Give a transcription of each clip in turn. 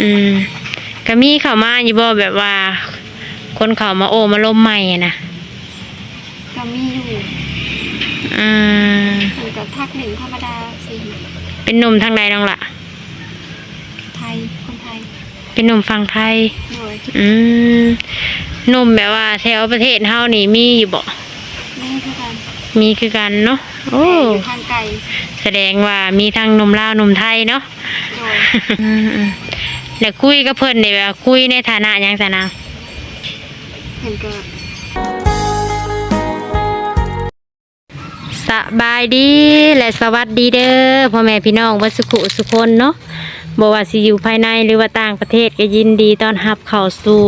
อืมก็มีเข้ามาอยู่บ่แบบว่า คนเข้ามาโอ้มาล้มใหม่อะนะก็มีอยู่อืมมันก็ทักหนึ่งธรรมดาสิเป็นหนุ่มทางใดน้องละไทยคนไทยเป็นหนุ่มฝั่งไทย โดยอืมหนุ่มแบบว่าแถวประเทศเฮานี่มีอยู่บ่นี่คือการมีคือกันเนาะโอ้แต่อยู่ทางไกลแสดงว่ามีทั้งหนุ่มลาวหนุ่มไทยเนาะ โดย อืมๆ แล้วคุยกับเพิ่นนี่แบบคุยในฐานะหยังซะนางเห็นก็สบายดีและสวัสดีเด้อพ่อแม่พี่น้องวัดสุขุสุคนเนาะบ่ว่าสิอยู่ภายในหรือว่าต่างประเทศก็ยินดีต้อนรับเข้าสู่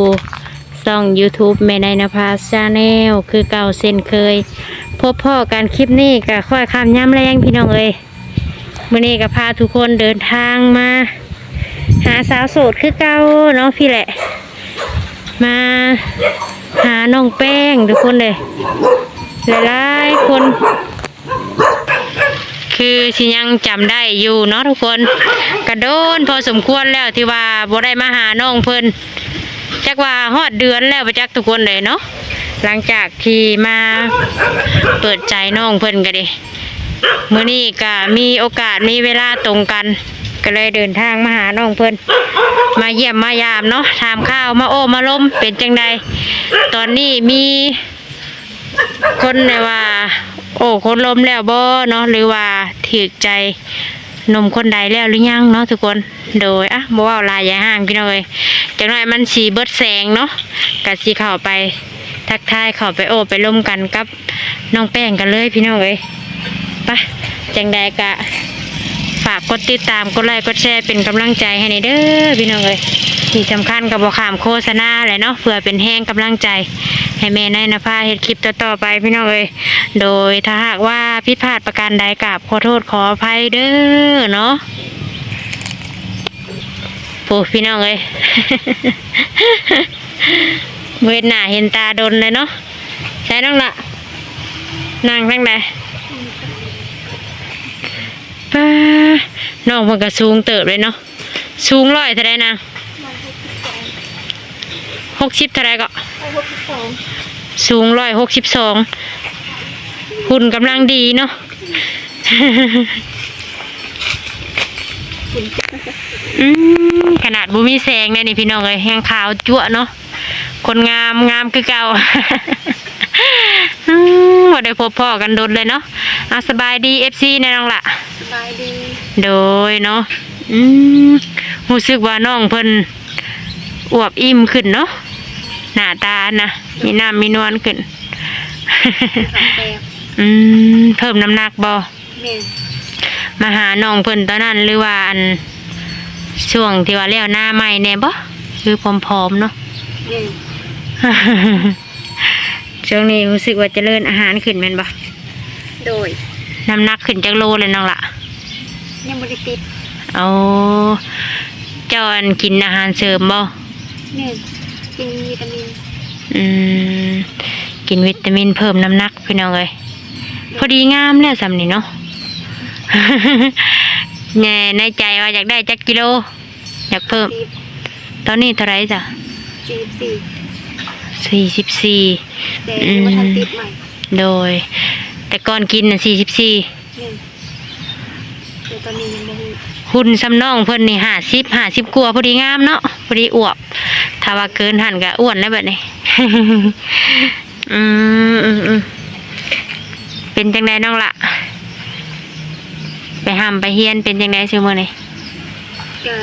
ช่อง YouTube แม่นายนภาชาแนลคือเก่าเส้นเคย พบพ่อการคลิปนี้ก็ค่อยคำย้ำแรงพี่น้องเอ้ยมื้อนี้ก็พาทุกคนเดินทางมา หาสาวโสดคือเก่าเนาะพี่แหละ มาหาน้องแป้งทุกคนเลยหลายๆคน คือสิยังจำได้อยู่เนาะทุกคน กระโดนพอสมควรแล้วที่ว่าบ่ได้มาหาน้องเพิ่นจักว่าฮอดเดือนแล้วไปจักทุกคนเลยเนาะหลังจากที่มาเปิดใจน้องเพิ่นก็ดิมื้อนี้ก็มีโอกาสมีเวลาตรงกัน ก็เลยเดินทางมาหาน้องเพิ่นมาเยี่ยมมายามเนาะถามข้าวมาโอ้มาล้มเป็นจังใดตอนนี้มีคนเนี่ยว่า โอ้คนล้มแล้วบ่เนาะหรือว่าถือใจหนมคนใดแล้วหรือยังเนาะทุกคนโดยอะบ่เว่าลายอย่าห่างพี่น้อยจังหน่อยมันสีเบิดแสงเนาะกะสิเข้าไปทักทายเข้าไปโอ้ไปร่มกันกับน้องแป้งกันเลยพี่น้องเอ้ยไปจังใดกะ กดติดตามกดไลค์กดแชร์เป็นกำลังใจให้ในเด้อพี่น้องเอ้ยที่สำคัญกับบอขามโฆษณาแหละเนาะเพื่อเป็นแห้งกำลังใจ ให้แม่นายนภาเฮ็ดคลิปต่อๆไปพี่น้องเอ้ยโดยถ้าหากว่าผิดพลาดประการใดกราบขอโทษขออภัยเด้อเนาะโอ้พี่น้องเอ้ยเวทหน้าเห็นตาดนเลยเนาะใช่น้องละนั่งทั้งใดป้า น้องมันก็สูงเติบเลยเนาะสูงร้อยเท่าไรนางหกสิบเท่าไรก็สูงร้อยหกสิบสองหุ่นกำลังดีเนาะอืมขนาดบุมีแสงเนี่ยนี่พี่น้องเลยแห้งขาวจั่วเนาะคนงามงามคือเก่า บ่ได้พบพ่อกันโดนเลยเนาะอะสบายดีเอฟซีในน้องละสบายดี โดยเนาะอืมรู้สึกว่าน้องเพิ่นอวบอิ่มขึ้นเนาะหน้าตานะมีน้ำมีนวลขึ้นสามแปดอืมเพิ่มน้ำหนักบ่แม่มาหาน้องเพิ่นตอนนั้นหรือว่าอันช่วงที่ว่าแล้วหน้าใหม่แน่บ่คือผอมๆเนาะแม่ ช่วงนี้รู้สึกว่าเจริญอาหารขึ้นแม่นบ่โดยน้ำหนักขึ้นจักโลเลยน้องละยังบริติดเอาเจ้าอันกินอาหารเสริมบ่แม่กินวิตามิน อืมกินวิตามินเพิ่มน้ำหนักพี่น้องเลยพอดีงามแล้วสำนี่เนาะ แน่ในใจว่าอยากได้จักกิโล อยากเพิ่มสิบตอนนี้เท่าไหรจ้ะ สี่สี่สี่ สิบสี่แต่ยังไม่ทันติดใหม่โดย แต่ก่อนกินน่ะสี่สิบสี่แม่แต่ตอนนี้ยังไม่ได้หุ่นซ้ำน้องเพิ่นนี่ห้าสิบห้าสิบกว่าพอดีงามเนาะพอดีอวบถ้าว่าเกินหันก็อ้วนแล้วแบบนี้ อืมอืมอืมเป็นจังไดน้องละไปห้ำไปเฮียนเป็นจังไดซิมื้อนี้ก็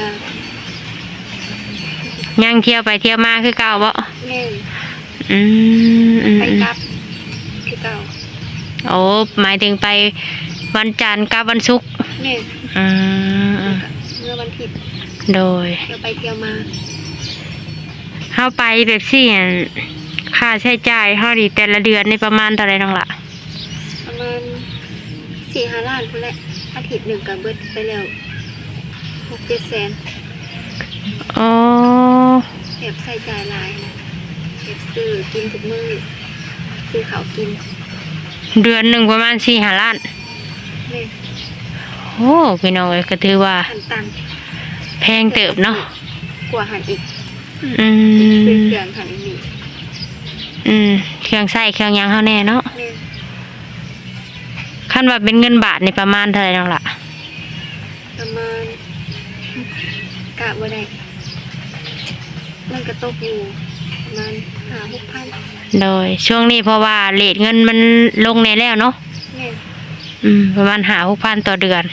ยังเที่ยวไปเที่ยวมาคือเก่าบ่แม่ อืมอืมไปอืมกลับคือเก่าโอ้หมายถึงไปวันจันทร์กับวันศุกร์แม่อืมอืมเมื่อวันผิดโดยเที่ยวไปเที่ยวมาเฮาไปแบบสี่อั่นค่าใช้จ่ายเฮาดีแต่ละเดือนนี่ประมาณเท่าไหร่น้องละประมาณสี่ห้าล้านพุ่นแหละอาทิตย์หนึ่งกับเบิดไปแล้วหกเจ็ดแสนอ๋อแบบใส่จ่ายหลายนะ แบบซื้อกินทุกมือซื้อเขาวกินเดือนหนึ่งประมาณสี่ห้าล้านแม่โอ้พี่น้องเอ้ยก็ถือว่าขันตังแพงเติบเนาะกว่าหันอีกอืซื้อม เครื่องหันอีกนี่อืมเครื่องใส่เครื่องหยังเฮาแน่เนาะแม่นคันว่าเป็นเงินบาทนี่ประมาณเท่าไหร่น้องล่ะประมาณกะบ่ได้มันก็ตกอยู่ ประมาณห้าหกพันโดยช่วงนี้เพราะว่าเรทเงินมันลงในแล้วเนาะแม่นอืมประมาณหาหกพันต่อเดือน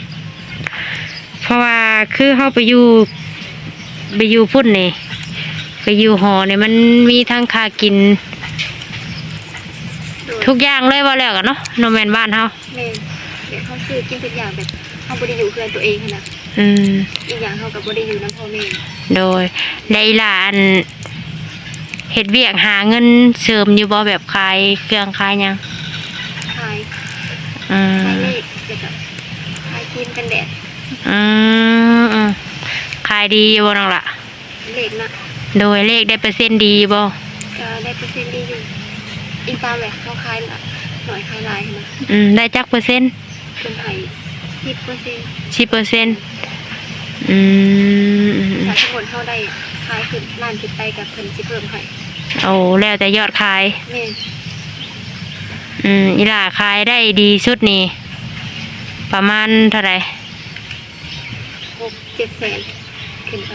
เพราะว่าคือเฮาไปอยู่ไปอยู่พุ่นนี่ไปอยู่หอนี่มันมีทั้งค่ากิน โดยทุกอย่างเลยว่าแล้วกันเนาะโนแมนบ้านเฮาแม่นเดี๋ยวเขาซื้อกินทุกอย่างแบบเขาบ่ได้อยู่เพื่อนตัวเองหั้นนะอืม อีกอย่างเขากับบ่ได้อยู่น้ำพ่อแม่โดยได้หลาน เฮ็ดเวียกหาเงินเสริมอยู่บ่แบบขายเครื่องขายหยังขายอืมขายเลขเกี่ยวกับขายครีมกันแดดอืมอืมขายดีอยู่บ่น้องล่ะ เลขนะโดยเลขได้เปอร์เซ็นต์ดีบ่ก็ได้เปอร์เซ็นต์ดีอยู่อีกตามแหละเขาขายละหน่อยขายหลายหั้นนะอืมได้จักเปอร์เซ็นต์เพิ่นให้สิบเปอร์เซ็นต์สิบเปอร์เซ็นต์อืมอืมอืม ถ้าทั้งหมดเขาได้ขายขึ้นล้านขึ้นไปกับเพิ่นสิเพิ่มให้ โอ้แล้วแต่ยอดขายแม่นอืมอีหล่าขายได้ดีสุดนี่ ประมาณเท่าไหร่หกเจ็ดแสนขึ้นไป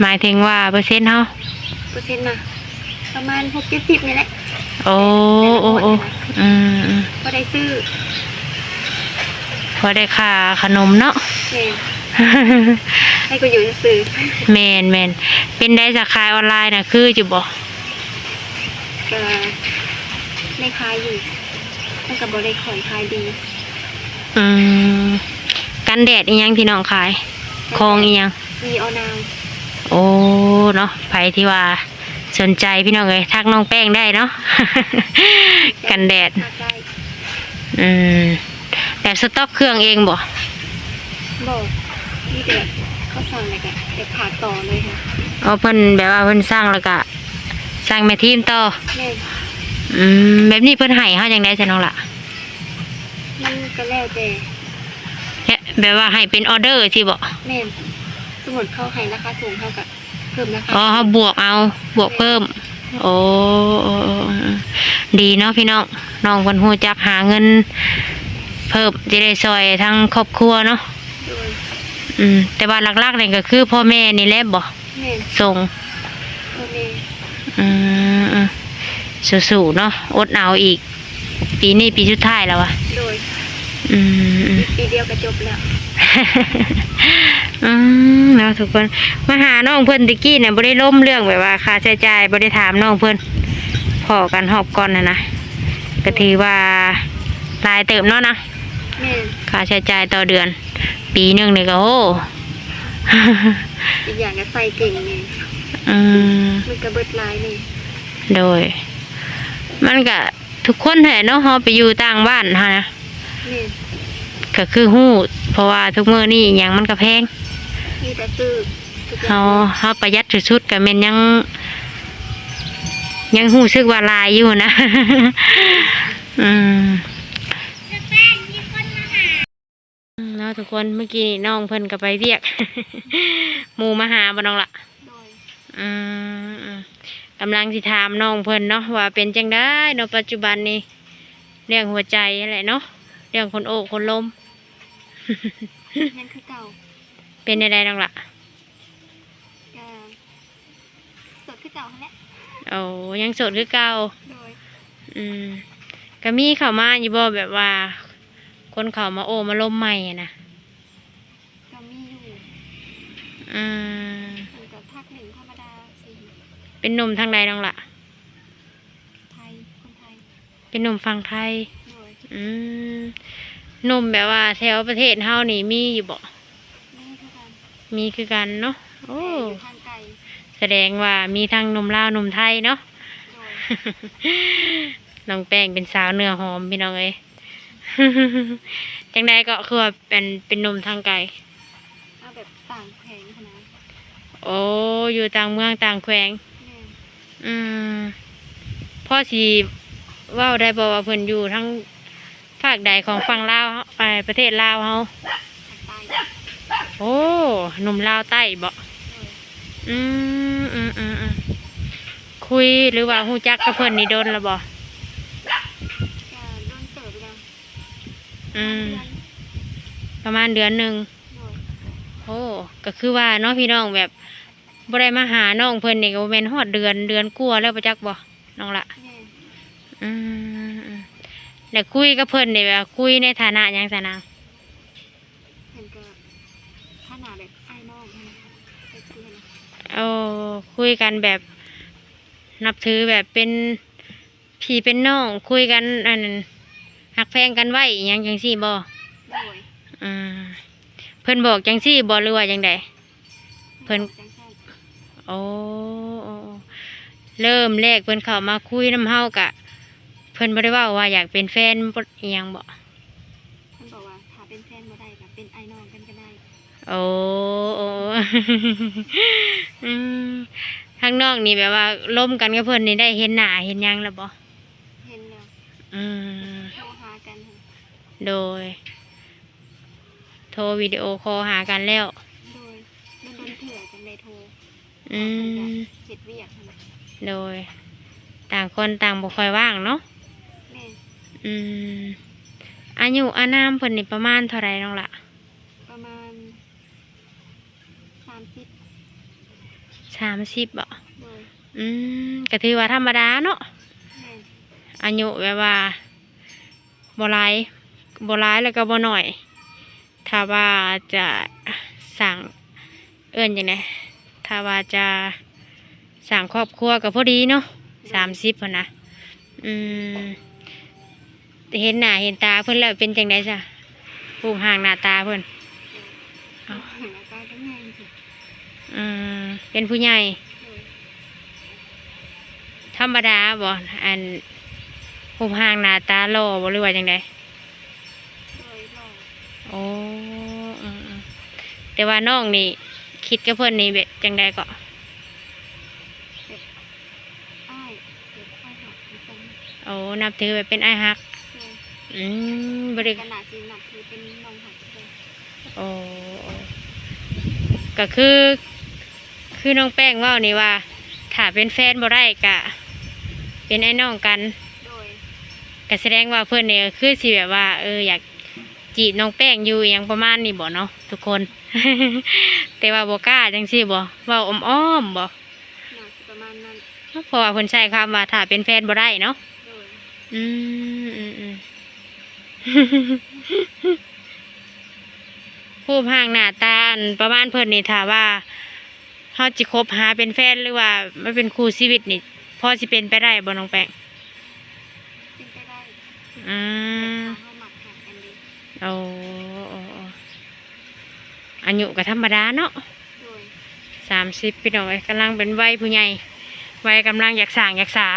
หมายถึงว่าเปอร์เซ็นต์เฮาเปอร์เซ็นต์นะประมาณหกเจ็ดสิบนี่แหละโอ้โอ้โอ้อืมอืมก็ได้ซื้อพอได้ค่าขนมเนาะแม่นให้ก็อยู่ซื้อ แมนแมนเป็นได้จากขายออนไลน์นะคือจะบอก ก็ได้ขายอยู่มันกับบริขอยขายดีอืมกันแดดอีหยังที่น้องขายคองอีหยังมีออนาวโอ้เนาะไผที่ว่าสนใจพี่น้องเลยทักน้องแป้งได้เนาะ กันแดดทักได้อืมแบบสต็อกเครื่องเองบ่บอกนี่เด็กเขาสั่งอะไรกันเด็กขาดต่อเลยค่ะ เอาเพิ่นแบบว่าเพิ่นสร้างแล้วก็ส ร้างแม่ทีมต่อแม่นอืมแบบนี้เพิ่นให้เฮาจังได๋จ้ะน้องล่ะมันก็แล้วแต่แค่แบบว่าให้เป็นออเดอร์สิบ่แม่นสมมติเขาให้ราคาสูงเท่ากับเพิ่มราคาอ๋อเขาบวกเอาบวกเพิ่มโอ้โอ้โอ้ดีเนาะพี่น้องน้องคนหูจักหาเงิน เพิ่มจะได้ซอยทั้งครอบครัวเนาะโดยอืมแต่ว่าหลักๆนี่ก็คือพ่อแม่นี่แหละบ่แม่นส่งพ่อแม่ อืมอืมสู้ๆเนาะอดเอาอีก ปีนี้ปีสุดท้ายแล้ววะโดยอืมอืมอีกปีเดียวก็จบแล้วอืมเนาะทุกคนมาหาน้องเพิ่นตะกี้เนี่ยบ่ได้ล้มเรื่องแบบว่าค่าใช้จ่ายบ่ได้ถามน้องเพิ่นพอกันหอบก่อนนะนะก็ถือว่าหลายเติมเนาะนะแม่นค่าใช้จ่ายต่อเดือน ปีหนึงนี่ก็โอ้อีกอย่างก็ใส่เก่งนี่ อืมมันก็เบิดหลายนี่โดย มันก็ทุกคนแหละเนาะเฮาไปอยู่ต่างบ้านฮะนะแม่นก็คือฮู้เพราะว่าทุกมื้อนี้อิหยังมันก็แพงมีแต่ซื้อทุกอย่าเฮางเฮาประหยัดสุดๆก็แม่นยัง ยังรู้สึกว่าหลายอยู่นะ อืมเนาะทุกคนเมื่อกี้น้องเพิ่นก็ไปเรียก หมู่มาหาบ่น้องละโดย อืมอืมกำลังสิถามน้องเพิ่นเนาะว่าเป็นจังได้เนาะปัจจุบันนี้เรื่องหัวใจอะไรเนาะเรื่องคนโอกคนลมนั่นคือเก่าเป็นอะไรน้องละก็สดคือเก่าหั่นแหละโอ้ยังโสดคือเก่าโดยอืมก็มีเข้ามาอยู่บ่แบบว่า คนเข้ามาโอ้มาล้มใหม่อะนะก็มีอยู่อืม มันก็ภาคหนึ่งธรรมดาสิ เป็นหนุ่มทางใดน้องละไทยคนไทยเป็นหนุ่มฝั่งไทย โดยอืมหนุ่มแบบว่าแถวประเทศเฮานี่มีอยู่บ่ นี่คือการมีคือกันเนาะ โอ้ แต่อยู่ทางไกลแสดงว่ามีทั้งหนุ่มลาวหนุ่มไทยเนาะ โดยน้องแป้งเป็นสาวเนื้อหอมพี่น้องเอ้ย จังใดก็คือว่าเป็นเป็นหนุ่มทางไกล เอาแบบต่างแผงขนาดโอ้ อยู่ต่างเมืองต่างแขวงแม่ อืมพ่อสีว่าได้บอกว่าเพิ่นอยู่ทั้งภาคใดของฝั่งลาวเฮาเอ่อประเทศลาวเฮาทางใต้โอ้หนุ่มลาวใต้บ่โดยอืมอืมอืมอืมคุยหรือว่าฮู้จักกับเพิ่นนี่โดนแล้วบ่ก็โดนเติบแล้วอืมเดือนประมาณเดือนหนึ่งโดยโอ้ก็คือว่าเน้องพี่น้องแบบ บ่ได้มาหาน้องเพิ่นนี่ก็บ่แม่นฮอดเดือนเดือนกลัวาแล้วประจักบ่น้องละแม่อืมอืมแล้วคุยกับเพิ่นนี่แบบคุยในฐานะหยังซะนางเห็นก็ขนาดแบบไอ้น้องนะคะเซ็กซี่นะโอ้คุยกันแบบ นับถือแบบเป็นพี่เป็นน้องคุยกันอันนั้นหักแพงกันไว้อหยังจังซี่บ่โดยอืมเพิ่นบอกจังซี่บ่หรือว่าจังใด เพิ่น จังซั่น โอ้โอ้เริ่มแรกเพิ่นเข้ามาคุยน้ำเฮากะ เพิ่นบ่ได้เว่าว่าอยากเป็นแฟนบ่อิหยังบ่เพิ่นบอกว่าถ้าเป็นแฟนบ่ได้ก็เป็นไอ้น้องกันก็ได้โอ้โอ้ อืมทางนอกนี่แบบว่าล่มกันกับเพิ่นนี่ได้เห็นหน้าเห็นหยังแล้วบ่เห็นแล้วอืมโทรหากันค่ะโดย โทรวิดีโอคอลหากันแล้ว โดยมันโดนเถื่อจังได้โทร อืมเฮ็ดเวียกหั่นน่ะโดย ต่างคนต่างบ่ค่อยว่างเนาะแม่อืมอายุอานามเพิ่นนี่ประมาณเท่าไหร่น้องละประมาณ30สามสิบบ่โดยอืมก็ถือว่าธรรมดาเนาะแม่อายุแบบว่าบ่หลายบ่หลายแล้วก็บ่น้อย ถ้าว่าจะสั่งเอิ้นจังได ถ้าว่าจะสั่งครอบครัวก็พอดีเนาะสามสิบพุ่นนะอืมแต่เห็นหน้าเห็นตาเพิ่นแล้วเป็นจังไดจ้ะรูปห่างหน้าตาเพิ่นเอาเอาแล้วก็ทั้งงานสิอืมเป็นผู้ใหญ่โดยธรรมดาบ่อันรูปห่างหน้าตาหล่อบ่หรือว่าจังไดโดยหล่อโอ้อืมอืมแต่ว่าน้องนี่ คิดกับเพื่อนนี่แบบจังใดก็อ้ายเด็กอ้ายหักเป็นจังโอ้นับถือแบบเป็นไอ้ายฮักโดยอืมบริขนาดสิหนักคือเป็นน้องหักเลยโอ้โอ้ก็คือ คือน้องแป้งเว่านี่ว่า ถ้าเป็นแฟนบ่ได้กะ เป็นไอ้น้องกันโดยก็แสดงว่าเพื่อนนี่ก็คือสิแบบว่า เอออยากจีบน้องแป้งอยู่อหยังประมาณนี้บ่เนาะทุกคน แต่ว่าบ่กล้าจังซี่บ่เว่าอ้อมๆบ่หนาสิประมาณนั้นเพราะว่าเพิ่นใช้คำว่าถ้าเป็นแฟนบ่ได้เนาะโดยอืมอืมอืมผู้พางหน้าตาอันประมาณเพิ่นนี่ถ้าว่าเฮาจิคบหาเป็นแฟนหรือว่าไม่เป็นคู่ชีวิตนี่พอสิเป็นไปได้บ่น้องแป้งเป็นไปได้อืมถ้าเขาหมักหักกันดี โอ้โอ้โอ้ อายุก็ธรรมดาเนาะโดยสามสิบพี่น้องเอ้ยกำลังเป็นวัยผู้ใหญ่วัยกำลังอยากสั่งอยากสา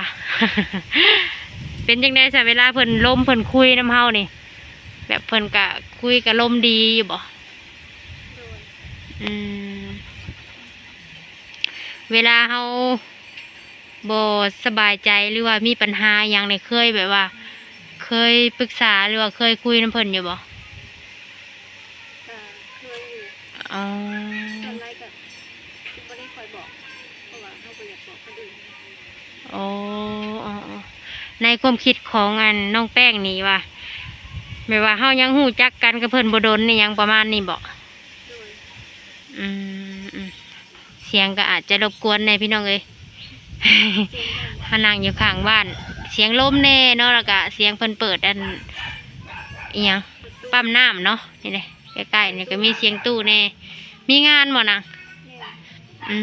เป็นจังไดซะเวลาเพิ่นล้มเพิ่นคุยน้ำเฮานี่แบบเพิ่นกะคุยกับลมดีอยู่บ่โดยอืมเวลาเฮาบ่สบายใจหรือว่ามีปัญหาอหย่างในเคยแบบว่า เคยปรึกษาหรือว่าเคยคุยน้ำเพิ่นอยู่บ่ ก็เคย อยู่อ๋อตอนแรกก็ไม่ได้คอยบอก เพราะว่าเขาไปอยากบอกคนอื่นอ๋ออ๋ออ๋อในความคิดของอันน้องแป้งนี่ว่าแบบว่าเฮายังหูจักกันกับเพิ่นบ่โดนนี่ยังประมาณนี้บ่โดยอืมอืมเสียงก็อาจจะรบกวนในพี่น้องเอ้ย เสียงดังพนังอยู่ข้างบ้าน เสียงลมแน่เนาะแล้วก็เสียงเพิ่นเปิดอันอีหยังปั๊มน้ำเนาะนี่เลย ใกล้ๆนี่ก็มีเสียงตู้แน่ มีงานบ่นางแม่อื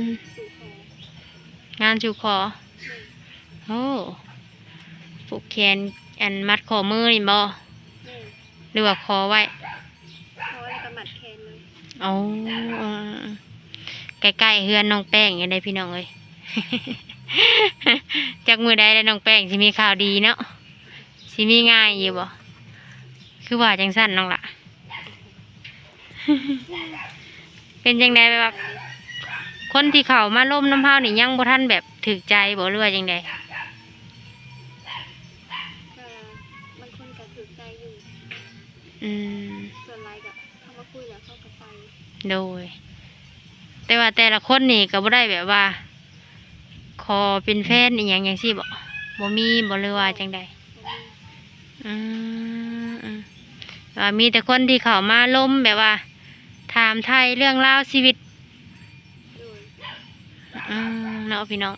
มสู่คองานชูคอแม่โอ้ผูกแขนอันมัดคอมือนี่บ่แม่หรือว่าคอไว้เพราะว่าแล้วก็หมัดแคนเลยโอ้ใกล้ๆเฮือนน้องแป้งอย่างไดพี่น้องเอ้ยจากมือใดแล้วน้องแป้งสิมีข่าวดีเนาะสิมีง่ายอยู่บ่คือว่าจังสั้นน้องละ เป็นจังไดแบบว่าคนที่เขามาล่มน้ำเผานี่ยังบ่ทันแบบถึกใจบ่หรือว่าจังไดก็บางคนก็ถือใจอยู่ อืม ส่วนไรก็เขามาคุยแล้วเขาก็ไปโดย แต่ว่าแต่ละคนนี่ก็บ่ได้แบบว่า ขอเป็นแฟนอีหยังจังซี่บ่บ่มีบ่เลยว่าจังใดอืมอืมว่ามีแต่คนที่เข้ามาล้มแบบว่า ถามไทยเรื่องราวชีวิตอืมเนาะพี่น้อง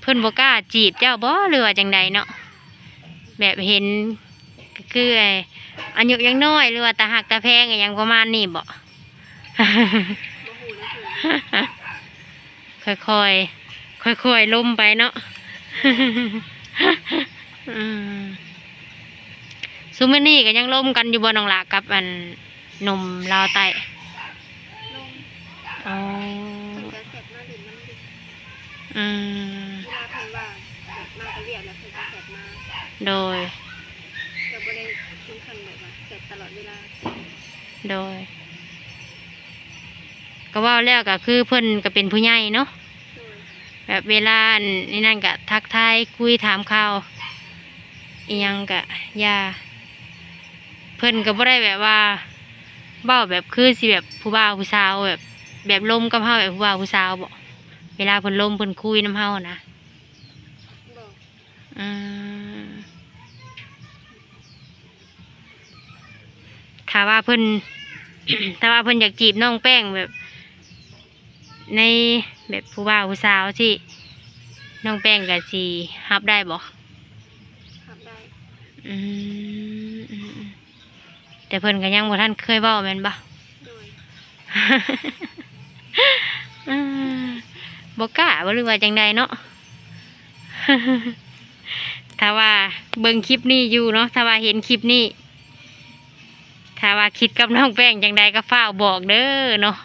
เพิ่นบ่กล้าจีบเจ้าบ่หรือว่าจังใดเนาะแบบเห็นก็คือไอ้อายุยังน้อยหรือว่าตาหักตาแพงอหยังประมาณนี้บ่บ่ฮู้เลยคือค่อยๆค่อยๆล้มไปเนาะ อืมซุมื้อนี้ก็ยังล้มกันอยู่บ่น้องละกับอันหนุ่มลาวใต้ ลง อ๋อ เพิ่นก็เสร็จมาดินมันดิ อืมเวลาเพิ่นว่างแบบมาก็เรียกแล้วเพิ่นก็เสร็จมาโดย ก็บ่ได้ถึงขั้นแบบว่าเสร็จตลอดเวลาโดย ก็เว่าแล้วก็คือเพิ่นก็เป็นผู้ใหญ่เนาะโดยแบบเวลาอันนี่นั่นก็ทักทายคุยถามข่าวอีหยังก็อยาเพิ่นก็บ่ได้แบบว่าเบ้าแบบคือสิแบบผู้บ่าวผู้สาวแบบ แบบลมกับเฮาแบบผู้บ่าวผู้สาวบ่ เวลาเพิ่นลมเพิ่นคุยน้ำเฮานะบอกอืมถ้าว่าเพิ่น ถ้าว่าเพิ่นอยากจีบน้องแป้งแบบ ในแบบผู้บ่าวผู้สาวที่น้องแป้งกับสีฮับได้บ่ขับได้อืมอืมอืมแต่เพิ่นก็ยังบ่ทันเคยเว้าแม่นบ่ โดย อืม บ่กล้าบ่หรือว่าจังใดเนาะถ้าว่าเบิ่งคลิปนี้อยู่เนาะถ้าว่าเห็นคลิปนี้ ถ้าว่าคิดกับน้องแป้งจังใดก็ฝ้าวบอกเด้อเนาะ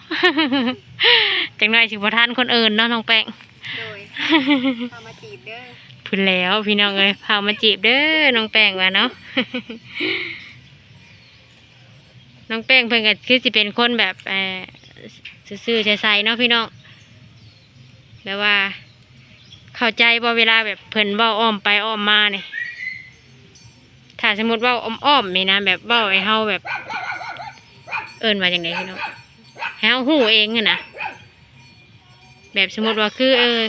จังไดสิบ่ทันคนอื่นเนาะน้องแป้งโดยพามาจีบเด้อพูดแล้วพี่น้องเอ้ยพามาจีบเด้อน้องแป้งว่าเนาะน้องแป้งเพิ่นก็คือสิเป็นคนแบบเออซื่อๆใสๆเนาะพี่น้อง แบบว่า เข้าใจบ่เวลาแบบเพิ่นเว้าอ้อมไปอ้อมมาเนี่ยถ้าสมมติว่าอ้อมๆนี่นะแบบเว้าให้เฮาแบบ เอิ้นว่าจังไดพี่น้องเฮาฮู้เองอะนะแบบสมมติว่าคือเออ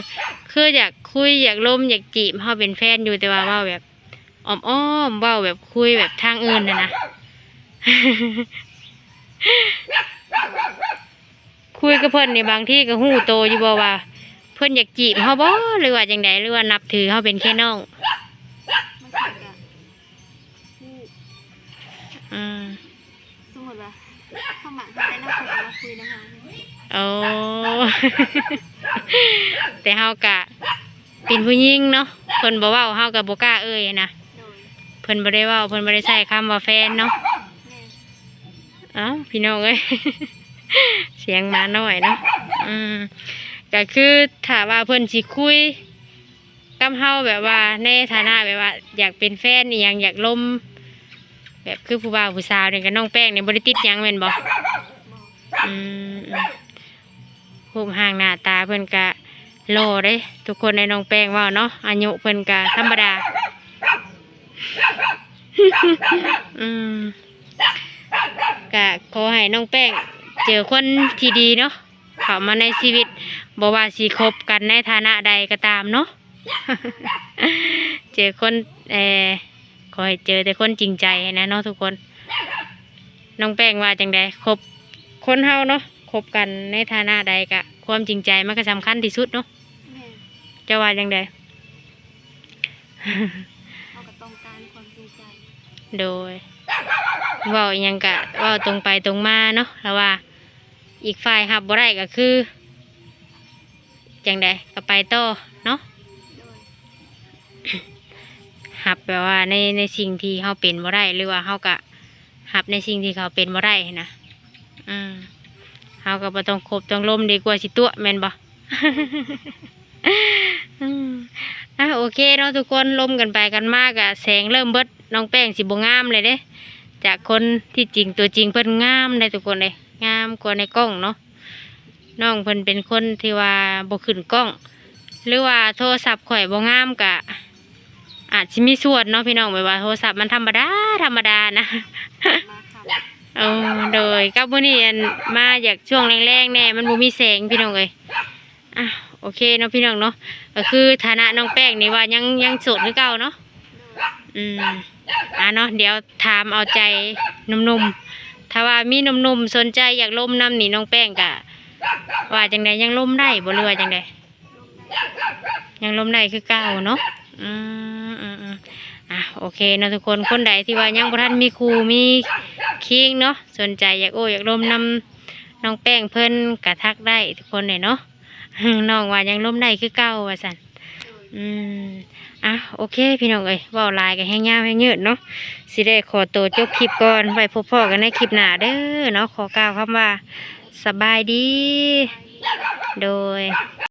คืออยากคุยอยากล้มอยากจีบเฮาเป็นแฟนอยู่แต่ว่าเว้าแบบอ้อมๆเว้าแบบคุยแบบทางอื่นนะนะคุยกับเพิ่นนี่บางที่ก็หู้โตอยู่บ่ว่า เพิ่นอยากจีบเฮาบ่หรือว่าจังใดหรือว่านับถือเฮาเป็นแค่น้องมันถึงกับผู้อืมสมมติว่าเข้ามาได้นั่งคุยกันมาคุยนะคะโอ้แต่เฮากะเป็นผู้หญิงเนาะเพิ่นบ่เว้าเฮาก็บ่กล้าเอ่ยนะโดยเพิ่นบ่ได้เว้าเพิ่นบ่ได้ใช้คำว่าแฟนเนาะแม่เอ้าพี่น้องเอ้ยเสียงหมาหน่อยเนาะอืม ก็คือถ้าว่าเพิ่นสิคุยกับเฮาแบบว่าในฐานะแบบว่า อยากเป็นแฟนนี่ยังอยากล้มแบบคือผู้บ่าวผู้สาวเนี่ยกับน้องแป้งเนี่ยบ่ได้ติดหยังแม่นบอกอืมอืมรูปห่างหน้าตาเพิ่นก็โลเด้ ทุกคนในน้องแป้งว่าเนาะอายุเพิ่นก็ธรรมดา อืมก็ขอให้น้องแป้ง เจอคนที่ดีเนาะเข้ามาในชีวิต บ่ว่าสิคบกันในฐานะใดก็ตามเนาะ เจอคนเออขอให้เจอแต่คนจริงใจนะเนาะทุกคน น้องแป้งว่าจังใดคบคนเฮาเนาะคบกันในฐานะใดกะ ความจริงใจมันก็สำคัญที่สุดเนาะแม่จะว่าจังใดเขาก็ต้องการความจริงใจ โดยเว่าอหยังกะเว่าตรงไปตรงมาเนาะแล้วว่า อีกฝ่ายหับบ่ได้ก็คือ จังใดก็ไปต่อเนาะหับแบบว่าในในสิ่งที่เขาเป็นบ่ได้หรือว่าเขากะหับในสิ่งที่เขาเป็นบ่ได้นะอืมเขาก็บ่ต้องคบต้องล้มดีกว่าสิตัวแมนบ่อะโอเคเนาะทุกคนล้มกันไปกันมากอะแสงเริ่มเบิดน้องแป้งสิบงามเลยเด้จากคนที่จริงตัวจริงเพิ่นงามเลยทุกคนเลยงามกว่าในกล้องเนาะ น้องเพิ่นเป็นคนที่ว่าบ่ขึ้นกล้อง หรือว่าโทรศัพท์ข่อยบ่งามกะ อาจสิมีส่วนเนาะพี่น้องแบบว่าโทรศัพท์มันธรรมดาธรรมดานะมาครับเออโดยกับมื้อนี้อันมาอยากช่วงแรงๆแน่มันบ่มีแสงพี่น้องเอ้ยอะโอเคเนาะพี่น้องเนาะก็คือฐานะน้องแป้งนี่ว่ายังยังโสดคือเก่าเนาะอืมอะเนาะเดี๋ยวถามเอาใจหนุ่มๆถ้าว่ามีหนุ่มๆสนใจอยากล่มน้ำนี่น้องแป้งก็ ว่าจังใดยังล่มได้บ่หรือจังใดยังล่มได้คือเก่าเนาะอืมอืมอะโอเคเนาะทุกคนคนใดที่ว่ายังบ่ทันมีครูมีคิงเนาะสนใจอยากโอ้อยากล้มนำน้องแป้งเพิ่นกระทักได้ทุกคนเลยเนาะน้องว่ายังล้มได้คือเก่าว่าสันอืมอะโอเค พี่น้องเอ้ยว่าลายกันแห้งยาวแห้งยืดเนาะสิได้ขอตัวจบคลิปก่อนไว้พบพ่อกันในคลิปหน้าเด้อเนาะขอกล่าวคำว่า สบายดี โดย